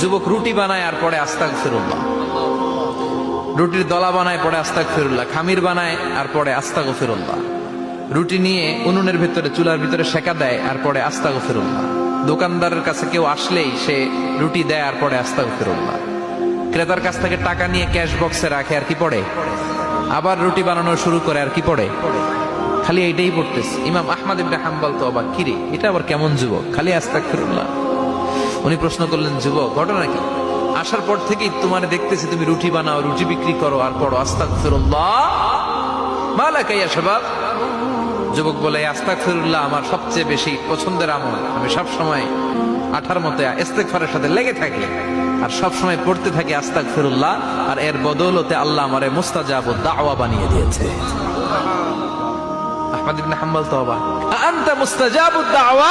যুবক রুটি বানায় আর পরে আস্তাক ফিরুল্লাহ রুটির দলা বানায় পরে আস্তাক ফিরুল্লাহ খামির বানায় আর পরে আস্তাক ফিরুল্লাহ রুটি নিয়ে উনুনের ভিতরে, চুলার ভিতরে সেকা দেয় আর পরে আস্তাক ফিরুল্লাহ দোকানদারের কাছে কেউ আসলেই সে রুটি দেয় আর পরে আস্তাক ফিরুল্লাহ ক্রেতার কাছ থেকে টাকা নিয়ে ক্যাশ বক্সে রাখে আর কি পড়ে? আবার রুটি বানানো শুরু করে আর কি পড়ে? খালি এইটাই পড়তেছে। ইমাম আহমদ ইবনে হাম্বল তো অবাক। কিরে, এটা আবার কেমন যুবক? খালি আস্তাক ফিরুল্লাহ উনি প্রশ্ন করলেন, যুবক, ঘটনা কি? আসার পর থেকেই তোমার দেখতেছি তুমি রুটি বানাও, রুটি বিক্রি করো আর পড়ো। আস্তাক ফিরুল্লাহ সবাব যুবক বলে আস্তাক ফিরুল্লাহ আমার সবচেয়ে বেশি পছন্দের আমল। আমি সব সময় আঠার মতো ইস্তেগফারের সাথে লেগে থাকি আর সব সময় পড়তে থাকি আস্তাক ফিরুল্লাহ আর এর বদৌলতে আল্লাহ আমারে মুস্তাজাব দাওয়া বানিয়ে দিয়েছে। আহমদ ইবনে হাম্বল তো অবাক। আনতা দাওয়া?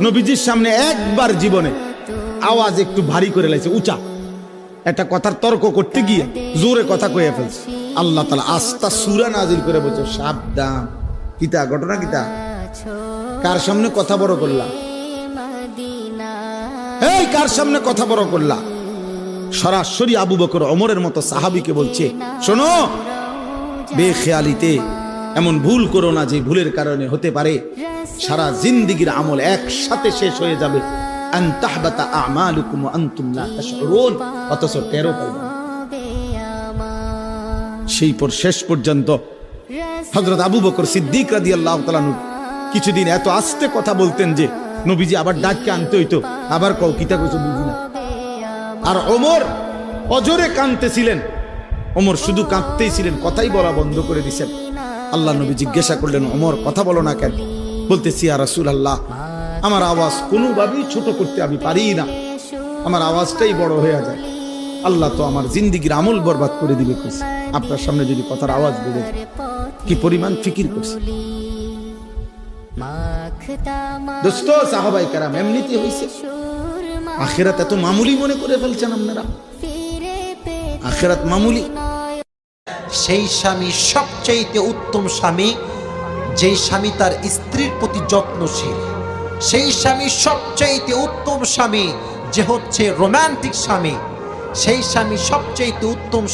নবীজির সামনে একবার জীবনে আওয়াজ একটু ভারী করে লাইছে, উঁচা। একটা কথার তর্ক করতে গিয়ে জোরে কথা কয়ে ফেলছে। আল্লাহ তালা আস্তা সুরা নাজিল করে বলছে, সাবধান। কিতা ঘটনা কিতা কার সামনে কথা বড় করলা? এই, কার সামনে কথা বড় করলা? সরাসরি আবু বকর অমরের মতো সাহাবিকে বলছে, শোনো, বেখেয়ালিতে এমন ভুল করো না যে ভুলের কারণে হতে পারে। সারা জিন্দিগির আমল একসাথে শেষ হয়ে যাবে। সেই পর শেষ পর্যন্ত হযরত আবু বকর সিদ্দিক রাদিয়াল্লাহু তাআলা নু কিছুদিন এত আস্তে কথা বলতেন যে নবীজি আবার ডাককে আনতে হইতো, আবার কও, কিতা কইছো, বুঝি না। আর ওমর অজরে কাঁদতেছিলেন। ওমর শুধু কাঁদতেই ছিলেন, কথাই বলা বন্ধ করে দিছেন। আল্লাহ নবী জিজ্ঞাসা করলেন, ওমর, কথা বলো না কেন? বলতেছি আর রাসূল আল্লাহ আমার আওয়াজ কোনোভাবেই ছোট করতে আমি পারি না। আমার আওয়াজটাই বড় হয়ে যায়। আল্লাহ তো আমার জিন্দিগির আমল বরবাদ করে দিবে কইছে। আপনার সামনে যদি কথার আওয়াজ বেড়ে কি পরিমাণ ফিকির করছে? দোস্ত, সাহাবাই কারাম এমনিতে হয়েছে আখেরাত এত মামুলি মনে করে ফেলছেন আপনারা। আখেরাত মামুলি সেই স্বামী সবচেয়েতে উত্তম স্বামী, যেই স্বামী তার স্ত্রীর প্রতি যত্নশীল। সেই স্বামী সবচেয়েতে উত্তম স্বামী, যে হচ্ছে রোম্যান্টিক স্বামী। সেই স্বামী সবচেয়েতে উত্তম